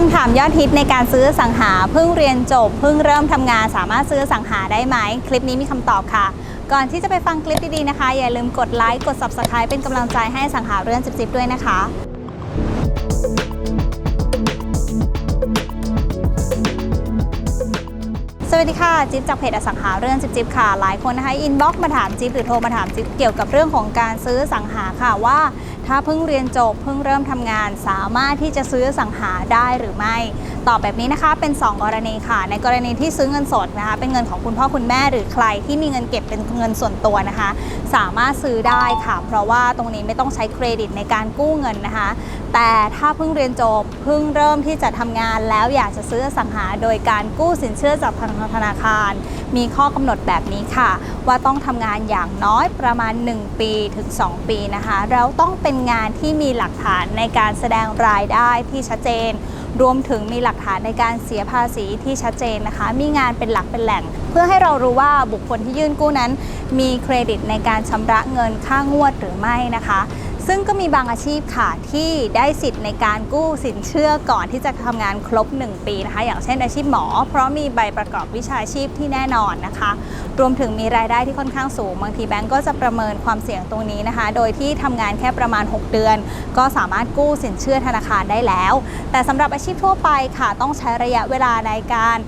คำถามยอดฮิตในการซื้อสังหาเพิ่งเรียนจบเพิ่งเริ่มทำงานสามารถซื้อสังหาได้ไหม คลิปนี้มีคำตอบค่ะ ก่อนที่จะไปฟังคลิปดีๆนะคะ อย่าลืมกดไลค์กด Subscribe เป็นกำลังใจให้สังหาเรื่องจิบๆด้วยนะคะ วัสดีค่ะ จิ๊บจากเพจอสังหาเรื่องจิ๊บจิ๊บค่ะ หลายคนนะคะอินบ็อกมาถามจิ๊บหรือโทรมาถามจิ๊บเกี่ยวกับเรื่องของการซื้อสังหาค่ะว่าถ้าเพิ่งเรียนจบเพิ่งเริ่มทำงาน สามารถที่จะซื้อสังหาได้หรือไม่ ตอบแบบนี้นะคะ เป็น 2 กรณีค่ะ ในกรณีที่ซื้อเงินสดนะคะ เป็นเงินของคุณพ่อคุณแม่หรือใครที่มีเงินเก็บเป็นเงินส่วนตัวนะคะ สามารถซื้อได้ค่ะ เพราะว่าตรงนี้ไม่ต้องใช้เครดิตในการกู้เงินนะคะ แต่ถ้าเพิ่งเรียนจบเพิ่งเริ่มที่จะทำงานแล้วอยากจะซื้อสังหาโดยการกู้สินเชื่อจากทางธนาคาร มีข้อกำหนดแบบนี้ค่ะ ว่าต้องทำงานอย่างน้อยประมาณ 1 ปีถึง 2 ปีนะคะ แล้วต้องเป็นงานที่มีหลักฐานในการแสดงรายได้ที่ชัดเจน รวมถึงมีหลักฐานในการเสียภาษีที่ชัดเจนนะคะ มีงานเป็นหลักเป็นแหล่ง เพื่อให้เรารู้ว่าบุคคลที่ยื่นกู้นั้น มีเครดิตในการชำระเงินค่างวดหรือไม่นะคะ ซึ่งก็มีบางอาชีพค่ะที่ได้สิทธิ์ในการกู้สินเชื่อก่อนที่จะทำงานครบ 1 ปีนะคะ อย่างเช่นอาชีพหมอ เพราะมีใบประกอบวิชาชีพที่แน่นอนนะคะ รวมถึงมีรายได้ที่ค่อนข้างสูง บางทีแบงก์ก็จะประเมินความเสี่ยงตรงนี้นะคะ โดยที่ทำงานแค่ประมาณ 6 เดือน ก็สามารถกู้สินเชื่อธนาคารได้แล้ว แต่สำหรับอาชีพทั่วไปค่ะ ต้องใช้ระยะเวลาในการ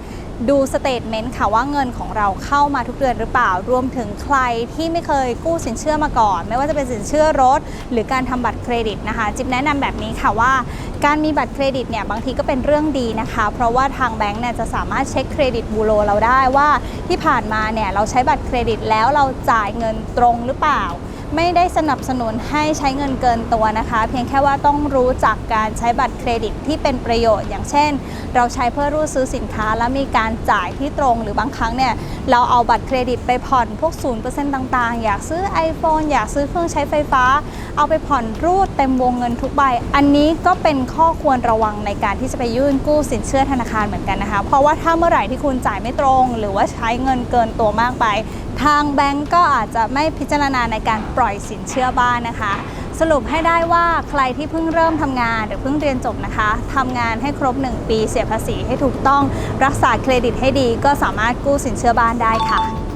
ดูสเตทเมนต์ค่ะว่าเงินของเราเข้ามาทุกเดือนหรือเปล่า รวมถึงใครที่ไม่เคยกู้สินเชื่อมาก่อน ไม่ว่าจะเป็นสินเชื่อรถ หรือการทำบัตรเครดิตนะคะ จิ๊บแนะนำแบบนี้ค่ะว่า การมีบัตรเครดิตเนี่ยบางทีก็เป็นเรื่องดีนะคะ เพราะว่าทางแบงก์เนี่ยจะสามารถเช็คเครดิตบูโรเราได้ว่าที่ผ่านมาเนี่ยเราใช้บัตรเครดิตแล้วเราจ่ายเงินตรงหรือเปล่า ไม่ได้สนับสนุนให้ใช้เงินเกินตัวนะคะ เพียงแค่ว่าต้องรู้จักการใช้บัตรเครดิตที่เป็นประโยชน์ อย่างเช่น เราใช้เพื่อรูดซื้อสินค้า แล้วมีการจ่ายที่ตรงหรือบางครั้งเนี่ยเราเอาบัตรเครดิตไปผ่อนพวก0%ต่างๆ อยากซื้อ iPhone อยากซื้อเครื่องใช้ไฟฟ้า เอาไปผ่อนรูดเต็มวงเงินทุกใบ อันนี้ก็เป็นข้อควรระวังในการที่จะไปยื่นกู้สินเชื่อธนาคารเหมือนกันนะคะ เพราะว่าถ้าเมื่อไหร่ที่คุณจ่ายไม่ตรง หรือว่าใช้เงินเกินตัวมากไป ทางแบงก์ก็อาจจะไม่พิจารณาในการปล่อยสินเชื่อบ้านนะคะ สรุปให้ได้ว่าใครที่เพิ่งเริ่มทำงานหรือเพิ่งเรียนจบนะคะทำงานให้ครบ 1 ปีเสียภาษีให้ถูกต้องรักษาเครดิตให้ดี ก็สามารถกู้สินเชื่อบ้านได้ค่ะ